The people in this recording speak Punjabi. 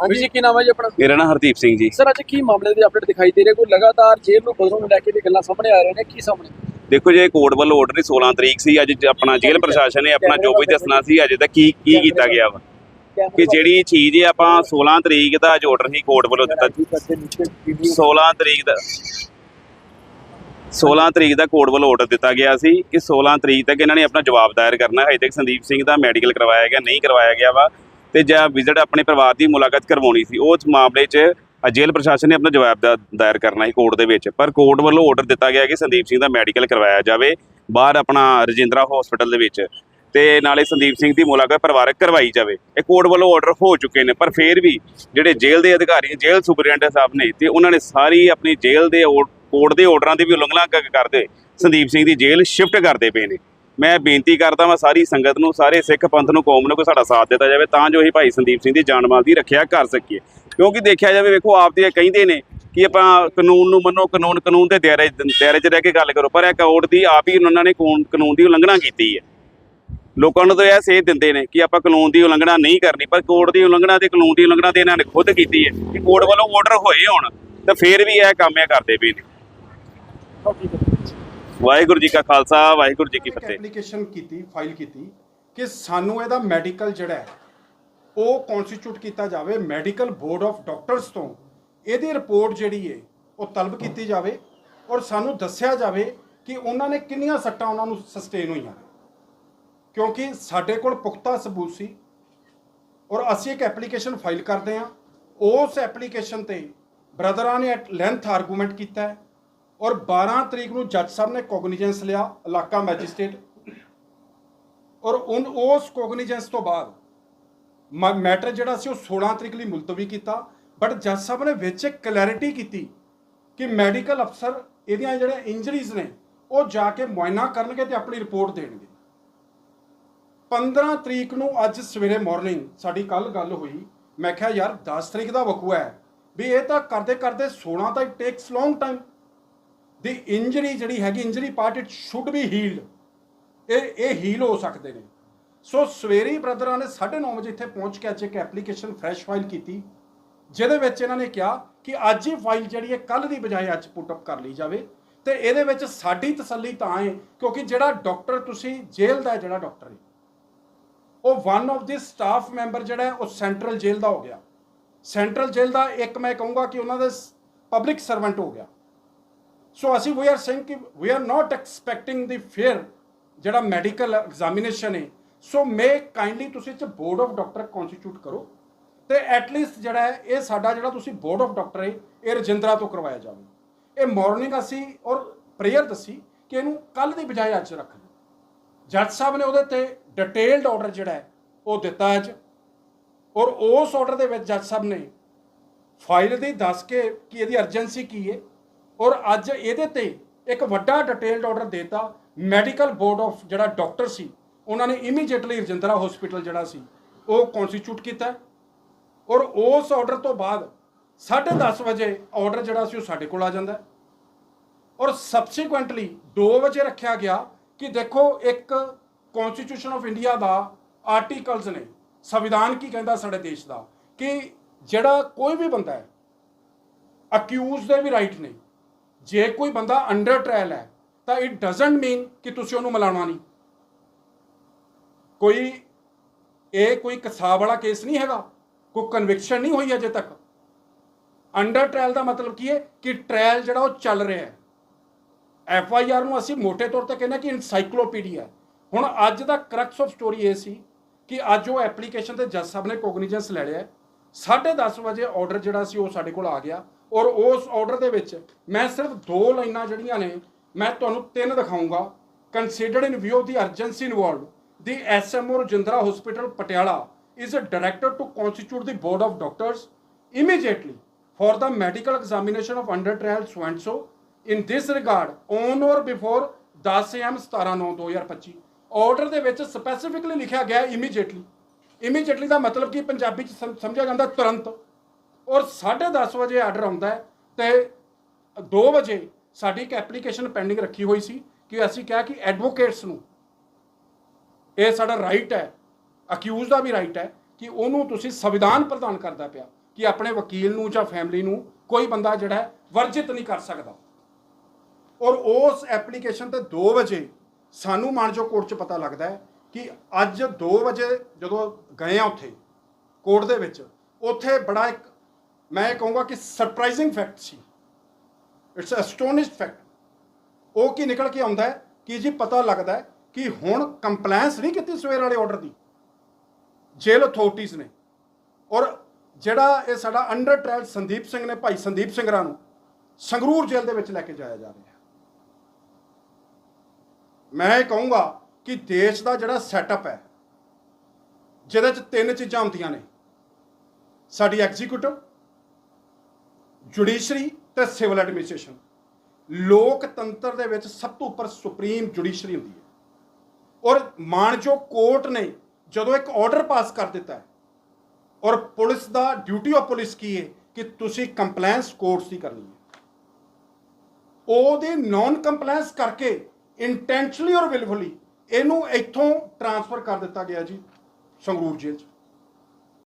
ਹਾਂਜੀ। ਜੀ ਕੀ ਨਾਮ ਹੈ ਜੀ ਆਪਣਾ? ਮੇਰਾ ਨਾਮ ਹਰਦੀਪ ਸਿੰਘ ਜੀ। ਸਰ ਅੱਜ ਕੀ ਮਾਮਲੇ ਦੀ ਅਪਡੇਟ ਦਿਖਾਈ ਦੇ ਰਹੀ? ਹੈ ਕੋਈ ਲਗਾਤਾਰ ਜੇਲ੍ਹ ਨੂੰ ਬਦਲਣ ਨੂੰ ਲੈ ਕੇ ਵੀ ਗੱਲਾਂ ਸਾਹਮਣੇ ਆ ਰਹੀਆਂ ਨੇ ਕੀ ਸਾਹਮਣੇ? ਦੇਖੋ ਜੇ ਕੋਰਟ ਵੱਲੋਂ ਆਰਡਰ 16 ਤਰੀਕ ਸੀ ਅੱਜ ਆਪਣਾ ਜੇਲ੍ਹ ਪ੍ਰਸ਼ਾਸਨ ਨੇ ਆਪਣਾ ਜੋ ਵੀ ਦੱਸਣਾ ਸੀ ਅਜੇ ਤੱਕ ਕੀ ਕੀ ਕੀਤਾ ਗਿਆ ਵਾ? ਕਿ ਜਿਹੜੀ ਚੀਜ਼ ਇਹ ਆਪਾਂ 16 ਤਰੀਕ ਦਾ ਜੋ ਆਰਡਰ ਸੀ ਕੋਰਟ ਵੱਲੋਂ ਦਿੱਤਾ 16 ਤਰੀਕ ਦਾ 16 ਤਰੀਕ ਦਾ ਕੋਰਟ ਵੱਲੋਂ ਆਰਡਰ ਦਿੱਤਾ ਗਿਆ ਸੀ ਕਿ 16 ਤਰੀਕ ਤੱਕ ਇਹਨਾਂ ਨੇ ਆਪਣਾ ਜਵਾਬ ਦਾਇਰ ਕਰਨਾ ਹੈ। ਹਜੇ ਤੱਕ ਸੰਦੀਪ ਸਿੰਘ ਦਾ ਮੈਡੀਕਲ ਕਰਵਾਇਆ ਗਿਆ ਨਹੀਂ ਕਰਵਾਇਆ ਗਿਆ ਵਾ। ਤੇ ਜਾਂ ਵਿਜ਼ਿਟ ਆਪਣੇ ਪਰਿਵਾਰ ਦੀ ਮੁਲਾਕਾਤ ਕਰਵਾਉਣੀ ਸੀ, ਉਸ ਮਾਮਲੇ 'ਚ ਜੇਲ੍ਹ ਪ੍ਰਸ਼ਾਸਨ ਨੇ ਆਪਣਾ ਜਵਾਬ ਦਾ- ਦਾਇਰ ਕਰਨਾ ਸੀ ਕੋਰਟ ਦੇ ਵਿੱਚ। ਪਰ ਕੋਰਟ ਵੱਲੋਂ ਆਰਡਰ ਦਿੱਤਾ ਗਿਆ ਕਿ ਸੰਦੀਪ ਸਿੰਘ ਦਾ ਮੈਡੀਕਲ ਕਰਵਾਇਆ ਜਾਵੇ, ਬਾਹਰ ਆਪਣਾ ਰਜਿੰਦਰਾ ਹਸਪੀਟਲ ਦੇ ਵਿੱਚ ਤੇ ਨਾਲੇ ਸੰਦੀਪ ਸਿੰਘ ਦੀ ਮੁਲਾਕਾਤ ਪਰਿਵਾਰਕ ਕਰਵਾਈ ਜਾਵੇ। ਇਹ ਕੋਰਟ ਵੱਲੋਂ ਆਰਡਰ ਹੋ ਚੁੱਕੇ ਨੇ, ਪਰ ਫਿਰ ਵੀ ਜਿਹੜੇ ਜੇਲ੍ਹ ਦੇ ਅਧਿਕਾਰੀ ਜੇਲ੍ਹ ਸੁਪਰਡੈਂਟ ਸਾਹਿਬ ਨੇ ਤੇ ਉਹਨਾਂ ਨੇ ਸਾਰੀ ਆਪਣੀ ਜੇਲ੍ਹ ਦੇ ਕੋਰਟ ਦੇ ਆਰਡਰਾਂ ਦੀ ਵੀ ਉਲੰਘਣਾ ਕਰਦੇ, ਸੰਦੀਪ ਸਿੰਘ ਦੀ ਜੇਲ੍ਹ ਸ਼ਿਫਟ ਕਰਦੇ ਪਏ ਨੇ। ਮੈਂ ਬੇਨਤੀ ਕਰਦਾ ਹਾਂ ਸਾਰੀ ਸੰਗਤ ਨੂੰ, ਸਾਰੇ ਸਿੱਖ ਪੰਥ ਨੂੰ, ਕੌਮ ਨੂੰ ਕੋਈ ਸਾਡਾ ਸਾਥ ਦਿੱਤਾ ਜਾਵੇ, ਤਾਂ ਜੋ ਅਸੀਂ ਭਾਈ ਸੰਦੀਪ ਸਿੰਘ ਦੀ ਜਾਨ ਮਾਲ ਦੀ ਰੱਖਿਆ ਕਰ ਸਕੀਏ। ਕਿਉਂਕਿ ਦੇਖਿਆ ਜਾਵੇ, ਵੇਖੋ, ਆਪ ਤੇ ਇਹ ਕਹਿੰਦੇ ਨੇ ਕਿ ਆਪਾਂ ਕਾਨੂੰਨ ਨੂੰ ਮੰਨੋ, ਕਾਨੂੰਨ ਕਾਨੂੰਨ ਦੇ ਦਾਇਰੇ ਦਾਇਰੇ 'ਚ ਰਹਿ ਕੇ ਗੱਲ ਕਰੋ, ਪਰ ਇਹ ਕੋਰਟ ਦੀ ਆਪ ਹੀ ਉਹਨਾਂ ਨੇ ਕਾਨੂੰਨ ਕਾਨੂੰਨ ਦੀ ਉਲੰਘਣਾ ਕੀਤੀ ਹੈ। ਲੋਕਾਂ ਨੂੰ ਤਾਂ ਇਹ ਸੇਧ ਦਿੰਦੇ ਨੇ ਕਿ ਆਪਾਂ ਕਾਨੂੰਨ ਦੀ ਉਲੰਘਣਾ ਨਹੀਂ ਕਰਨੀ, ਪਰ ਕੋਰਟ ਦੀ ਉਲੰਘਣਾ ਤੇ ਕਾਨੂੰਨ ਦੀ ਉਲੰਘਣਾ ਤੇ ਇਹਨਾਂ ਨੇ ਖੁਦ ਕੀਤੀ ਹੈ ਕਿ ਕੋਰਟ ਵੱਲੋਂ ਆਰਡਰ ਹੋਏ ਹੋਣ, ਤਾਂ ਫਿਰ ਵੀ ਇਹ ਕੰਮ ਇਹ ਕਰਦੇ ਪਏ ਨੇ। ਵਾਹਿਗੁਰੂ ਜੀ ਕਾ ਖਾਲਸਾ ਵਾਹਿਗੁਰੂ ਜੀ ਕੀ ਫਤਿਹ। ਐਪਲੀਕੇਸ਼ਨ ਕੀਤੀ ਫਾਈਲ ਕੀਤੀ ਕਿ ਸਾਨੂੰ ਇਹਦਾ ਮੈਡੀਕਲ ਜਿਹੜਾ ਹੈ ਉਹ ਕਨਸਟੀਟਿਊਟ ਕੀਤਾ ਜਾਵੇ ਮੈਡੀਕਲ ਬੋਰਡ ਆਫ ਡਾਕਟਰਸ ਤੋਂ। ਇਹਦੀ ਰਿਪੋਰਟ ਜਿਹੜੀ ਹੈ ਉਹ ਤਲਬ ਕੀਤੀ ਜਾਵੇ ਔਰ ਸਾਨੂੰ ਦੱਸਿਆ ਜਾਵੇ ਕਿ ਉਹਨਾਂ ਨੇ ਕਿੰਨੀਆਂ ਸੱਟਾਂ ਉਹਨਾਂ ਨੂੰ ਸਸਟੇਨ ਹੋਈਆਂ ਕਿਉਂਕਿ ਸਾਡੇ ਕੋਲ ਪੁਖਤਾ ਸਬੂਤ ਸੀ ਔਰ ਅਸੀਂ ਇੱਕ ਐਪਲੀਕੇਸ਼ਨ ਫਾਈਲ ਕਰਦੇ ਹਾਂ। ਉਸ ਐਪਲੀਕੇਸ਼ਨ ਤੇ ਬ੍ਰਦਰਾਂ ਨੇ ਐਟ ਲੈਂਥ ਆਰਗੂਮੈਂਟ ਕੀਤਾ ਹੈ। ਔਰ 12 ਤਰੀਕ ਨੂੰ ਜੱਜ ਸਾਹਿਬ ਨੇ ਕੋਗਨੀਜੈਂਸ ਲਿਆ, ਇਲਾਕਾ ਮੈਜਿਸਟ੍ਰੇਟ ਔਰ ਉਨ, ਉਸ ਕੋਗਨੀਜੈਂਸ ਤੋਂ ਬਾਅਦ ਮੈਟਰ ਜਿਹੜਾ ਸੀ ਉਹ 16 ਤਰੀਕ ਲਈ ਮੁਲਤਵੀ ਕੀਤਾ। ਬਟ ਜੱਜ ਸਾਹਿਬ ਨੇ ਵਿੱਚ ਕਲੈਰਿਟੀ ਕੀਤੀ ਕਿ ਮੈਡੀਕਲ ਅਫਸਰ ਇਹਦੀਆਂ ਜਿਹੜੀਆਂ ਇੰਜਰੀਜ਼ ਨੇ, ਉਹ ਜਾ ਕੇ ਮੁਆਇਨਾ ਕਰਨਗੇ ਤੇ ਆਪਣੀ ਰਿਪੋਰਟ ਦੇਣਗੇ। 15 ਤਰੀਕ ਨੂੰ ਅੱਜ ਸਵੇਰੇ ਮਾਰਨਿੰਗ ਸਾਡੀ ਕੱਲ ਗੱਲ ਹੋਈ। ਮੈਂ ਕਿਹਾ, ਯਾਰ 10 ਤਰੀਕ ਦਾ ਵਕੂਆ ਹੈ। ਵੀ ਇਹ ਤਾਂ ਕਰਦੇ ਕਰਦੇ 16 ਤਾਂ ਇਟ ਟੇਕਸ ਲੌਂਗ ਟਾਈਮ ਦੀ ਇੰਜਰੀ ਜਿਹੜੀ ਹੈਗੀ injury part it should be healed ਇਹ ਇਹ ਹੀਲ ਹੋ ਸਕਦੇ ਨੇ। ਸੋ ਸਵੇਰੇ ਬ੍ਰਦਰਾਂ ਨੇ 9:30 ਵਜੇ ਇੱਥੇ ਪਹੁੰਚ ਕੇ ਅੱਜ ਇੱਕ ਐਪਲੀਕੇਸ਼ਨ ਫਰੈਸ਼ ਫਾਈਲ ਕੀਤੀ, ਜਿਹਦੇ ਵਿੱਚ ਇਹਨਾਂ ਨੇ ਕਿਹਾ ਕਿ ਅੱਜ ਹੀ ਫਾਈਲ ਜਿਹੜੀ ਹੈ ਕੱਲ ਦੀ ਬਜਾਏ ਅੱਜ ਪੁੱਟ ਅਪ ਕਰ ਲਈ ਜਾਵੇ। ਤੇ ਇਹਦੇ ਵਿੱਚ ਸਾਡੀ ਤਸੱਲੀ ਤਾਂ ਹੈ, ਕਿਉਂਕਿ ਜਿਹੜਾ ਡਾਕਟਰ ਤੁਸੀਂ ਜੇਲ੍ਹ ਦਾ ਜਿਹੜਾ ਡਾਕਟਰ ਹੈ, ਉਹ one of the staff member ਜਿਹੜਾ ਉਹ ਸੈਂਟਰਲ ਜੇਲ੍ਹ ਦਾ ਹੋ ਗਿਆ। ਸੈਂਟਰਲ ਜੇਲ੍ਹ ਦਾ ਇੱਕ ਮੈਂ ਕਹੂੰਗਾ ਕਿ ਉਹਨਾਂ ਦੇ ਪਬਲਿਕ ਸਰਵੈਂਟ ਹੋ ਗਿਆ। ਸੋ ਅਸੀਂ ਵੀ ਆਰ ਸੇਇੰਗ ਕਿ we are not expecting the fair ਜਿਹੜਾ ਮੈਡੀਕਲ ਐਗਜ਼ਾਮੀਨੇਸ਼ਨ ਹੈ ਸੋ ਮੇ ਕਾਈਂਡਲੀ ਤੁਸੀਂ ਚ ਬੋਰਡ ਆਫ ਡਾਕਟਰ ਕਨਸਟੀਟਿਊਟ ਕਰੋ ਤੇ ਐਟ ਲੀਸਟ ਜਿਹੜਾ ਹੈ ਇਹ ਸਾਡਾ ਜਿਹੜਾ ਤੁਸੀਂ ਬੋਰਡ ਆਫ ਡਾਕਟਰ ਹੈ ਇਹ ਰਜਿੰਦਰਾ ਤੋਂ ਕਰਵਾਇਆ ਜਾਵੇ ਇਹ ਮਾਰਨਿੰਗ ਅਸੀਂ ਔਰ ਪ੍ਰੇਅਰ ਦੱਸੀ ਕਿ ਇਹਨੂੰ ਕੱਲ ਦੀ ਬਜਾਏ ਅੱਜ ਰੱਖ ਲਓ ਜੱਜ ਸਾਹਿਬ ਨੇ ਉਹਦੇ ਤੇ ਡਿਟੇਲਡ ਆਰਡਰ ਜਿਹੜਾ ਹੈ ਉਹ ਦਿੱਤਾ ਅੱਜ ਔਰ ਉਸ ਆਰਡਰ ਦੇ ਵਿੱਚ ਜੱਜ ਸਾਹਿਬ ਨੇ ਫਾਈਲ ਦੀ ਦੱਸ ਕੇ ਕਿ ਇਹਦੀ ਅਰਜੈਂਸੀ ਕੀ ਹੈ ਔਰ ਅੱਜ ਇਹਦੇ ਤੇ ਇੱਕ ਵੱਡਾ ਡਿਟੇਲਡ ਆਰਡਰ ਦਿੱਤਾ ਮੈਡੀਕਲ ਬੋਰਡ ਆਫ ਜਿਹੜਾ ਡਾਕਟਰ ਸੀ, ਉਹਨਾਂ ਨੇ ਇਮੀਡੀਏਟਲੀ ਰਜਿੰਦਰਾ ਹਸਪੀਟਲ ਜਿਹੜਾ ਸੀ, ਉਹ ਕਨਸਟੀਟਿਊਟ ਕੀਤਾ। ਔਰ ਉਸ ਆਰਡਰ ਤੋਂ ਬਾਅਦ 10:30 ਵਜੇ ਆਰਡਰ ਜਿਹੜਾ ਸੀ ਉਹ ਸਾਡੇ ਕੋਲ ਆ ਜਾਂਦਾ। ਔਰ ਸਬਸੀਕੁਐਂਟਲੀ 2 ਵਜੇ ਰੱਖਿਆ ਗਿਆ ਕਿ ਦੇਖੋ ਇੱਕ ਕਨਸਟੀਟਿਊਸ਼ਨ ਆਫ ਇੰਡੀਆ ਦਾ ਆਰਟੀਕਲਸ ਨੇ, ਸੰਵਿਧਾਨ ਕੀ ਕਹਿੰਦਾ ਸਾਡੇ ਦੇਸ਼ ਦਾ, ਕਿ ਜਿਹੜਾ ਕੋਈ ਵੀ ਬੰਦਾ ਹੈ ਅਕਿਊਜ਼ ਦੇ ਵੀ ਰਾਈਟ ਨੇ ਜੇ ਕੋਈ ਬੰਦਾ ਅੰਡਰ ਟ੍ਰਾਇਲ ਹੈ, ਤਾਂ ਇਟ ਡਸਨਟ ਮੀਨ ਕਿ ਤੁਸੀਂ ਉਹਨੂੰ ਮਿਲਾਉਣਾ ਨਹੀਂ। ਕੋਈ, ਇਹ ਕੋਈ ਕਸਾਬ ਵਾਲਾ ਕੇਸ ਨਹੀਂ ਹੈਗਾ, ਕੋਈ ਕਨਵਿਕਸ਼ਨ ਨਹੀਂ ਹੋਈ ਅਜੇ ਤੱਕ। ਅੰਡਰ ਟ੍ਰਾਇਲ ਦਾ ਮਤਲਬ ਕੀ ਹੈ ਕਿ ਟ੍ਰਾਇਲ ਜਿਹੜਾ ਉਹ ਚੱਲ ਰਿਹਾ ਹੈ। ਐਫ ਆਈ ਆਰ ਨੂੰ ਅਸੀਂ ਮੋٹے ਤੌਰ ਤੇ ਕਹਿੰਦੇ ਕਿ ਇਨਸਾਈਕਲੋਪੀਡੀਆ ਹੁਣ ਅੱਜ ਦਾ ਕਰਕਸ ਆਫ ਸਟੋਰੀ ਇਹ ਸੀ ਕਿ ਅੱਜ ਉਹ ਐਪਲੀਕੇਸ਼ਨ ਤੇ ਜੱਜ ਸਾਹਿਬ ਨੇ ਕੋਗਨੀਜੈਂਸ ਲੈ ਲਿਆ 10:30 ਵਜੇ ਆਰਡਰ ਜਿਹੜਾ ਸੀ ਉਹ ਸਾਡੇ ਕੋਲ ਆ ਗਿਆ। ਔਰ ਉਸ ਆਰਡਰ ਦੇ ਵਿੱਚ ਮੈਂ ਸਿਰਫ ਦੋ ਲਾਈਨਾਂ ਜਿਹੜੀਆਂ ਨੇ, ਮੈਂ ਤੁਹਾਨੂੰ ਤਿੰਨ ਦਿਖਾਉਂਗਾ considered in view of the urgency involved the SMO Rajindra hospital Patiala is directed to constitute the board of doctors immediately for the medical examination of under trial so and so in this regard on or before 10 am 17/9/2025 order ਦੇ ਵਿੱਚ ਸਪੈਸੀਫਿਕਲੀ ਲਿਖਿਆ ਗਿਆ ਇਮੀਡੀਏਟਲੀ ਇਮੀਡੀਏਟਲੀ ਦਾ ਮਤਲਬ ਕੀ ਪੰਜਾਬੀ ਚ ਸਮ- ਸਮਝਿਆ ਜਾਂਦਾ ਤੁਰੰਤ। ਔਰ 10:30 ਵਜੇ ਆਰਡਰ ਆਉਂਦਾ ਹੈ ਤੇ 2 ਵਜੇ ਸਾਡੀ ਇੱਕ ਐਪਲੀਕੇਸ਼ਨ ਪੈਂਡਿੰਗ ਰੱਖੀ ਹੋਈ ਸੀ ਕਿ ਅਸੀਂ ਕਿਹਾ ਕਿ ਐਡਵੋਕੇਟਸ ਨੂੰ ਇਹ ਸਾਡਾ ਰਾਈਟ ਹੈ ਅਕਿਊਜ਼ ਦਾ ਵੀ ਰਾਈਟ ਹੈ ਕਿ ਉਹਨੂੰ ਤੁਸੀਂ ਸੰਵਿਧਾਨ ਪ੍ਰਦਾਨ ਕਰਦਾ ਪਿਆ ਕਿ ਆਪਣੇ ਵਕੀਲ ਨੂੰ ਜਾਂ ਫੈਮਿਲੀ ਨੂੰ ਕੋਈ ਬੰਦਾ ਜਿਹੜਾ ਵਰਜਿਤ ਨਹੀਂ ਕਰ ਸਕਦਾ। ਔਰ ਉਸ ਐਪਲੀਕੇਸ਼ਨ ਤੇ 2 ਵਜੇ ਸਾਨੂੰ ਮਾਨਜੋ ਕੋਰਟ 'ਚ ਪਤਾ ਲੱਗਦਾ ਹੈ ਕਿ ਅੱਜ 2 ਵਜੇ ਜਦੋਂ ਗਏ ਆ ਉੱਥੇ, ਕੋਰਟ ਦੇ ਵਿੱਚ, ਉੱਥੇ ਬੜਾ ਇੱਕ ਮੈਂ ਇਹ ਕਹੂੰਗਾ ਕਿ ਸਰਪ੍ਰਾਈਜ਼ਿੰਗ ਫੈਕਟ ਸੀ। ਇਟਸ ਅਸਟੋਨਿਸ਼ਡ ਫੈਕਟ ਉਹ ਕੀ ਨਿਕਲ ਕੇ ਆਉਂਦਾ ਹੈ? ਕਿ ਜੀ ਪਤਾ ਲੱਗਦਾ ਹੈ ਕਿ ਹੁਣ ਕੰਪਲਾਈਂਸ ਨਹੀਂ ਕੀਤੀ ਸਵੇਰ ਵਾਲੇ ਆਰਡਰ ਦੀ? ਜੇਲ੍ਹ ਅਥਾਰਟੀਆਂ ਨੇ। ਔਰ ਜਿਹੜਾ ਇਹ ਸਾਡਾ ਅੰਡਰ ਟ੍ਰਾਇਲ ਸੰਦੀਪ ਸਿੰਘ ਨੇ, ਭਾਈ ਸੰਦੀਪ ਸਿੰਘਰਾ ਨੂੰ ਸੰਗਰੂਰ ਜੇਲ੍ਹ ਦੇ ਵਿੱਚ ਲੈ ਕੇ ਜਾਇਆ ਜਾ ਰਿਹਾ ਮੈਂ ਇਹ ਕਹੂੰਗਾ ਕਿ ਦੇਸ਼ ਦਾ ਜਿਹੜਾ ਸੈਟਅਪ ਹੈ, ਜਿਹਦੇ 'ਚ ਤਿੰਨ ਚੀਜ਼ਾਂ ਹੁੰਦੀਆਂ ਨੇ, ਸਾਡੀ ਐਗਜ਼ੀਕਿਊਟਿਵ ਜੁਡੀਸ਼ਰੀ ਤੇ ਸਿਵਲ ਐਡਮਿਨਿਸਟ੍ਰੇਸ਼ਨ। ਲੋਕਤੰਤਰ ਦੇ ਵਿੱਚ ਸਭ ਤੋਂ ਉੱਪਰ ਸੁਪਰੀਮ ਜੁਡੀਸ਼ਰੀ ਹੁੰਦੀ ਹੈ। ਔਰ ਮਾਨਜੋ ਕੋਰਟ ਨੇ ਜਦੋਂ ਇੱਕ ਆਰਡਰ ਪਾਸ ਕਰ ਦਿੱਤਾ ਹੈ, ਔਰ ਪੁਲਿਸ ਦਾ ਡਿਊਟੀ ਆਫ ਪੁਲਿਸ ਕੀ ਹੈ ਕਿ ਤੁਸੀਂ ਕੰਪਲਾਈਂਸ ਕੋਰਟਸ ਦੀ ਕਰਨੀ ਹੈ। ਉਹਦੇ ਨਾਨ ਕੰਪਲਾਈਂਸ ਕਰਕੇ ਇੰਟੈਂਸ਼ਨਲੀ ਔਰ ਵਿਲਫੁਲੀ ਇਹਨੂੰ ਇੱਥੋਂ ਟਰਾਂਸਫਰ ਕਰ ਦਿੱਤਾ ਗਿਆ ਜੀ ਸੰਗਰੂਰ ਜੇਲ੍ਹ 'ਚ।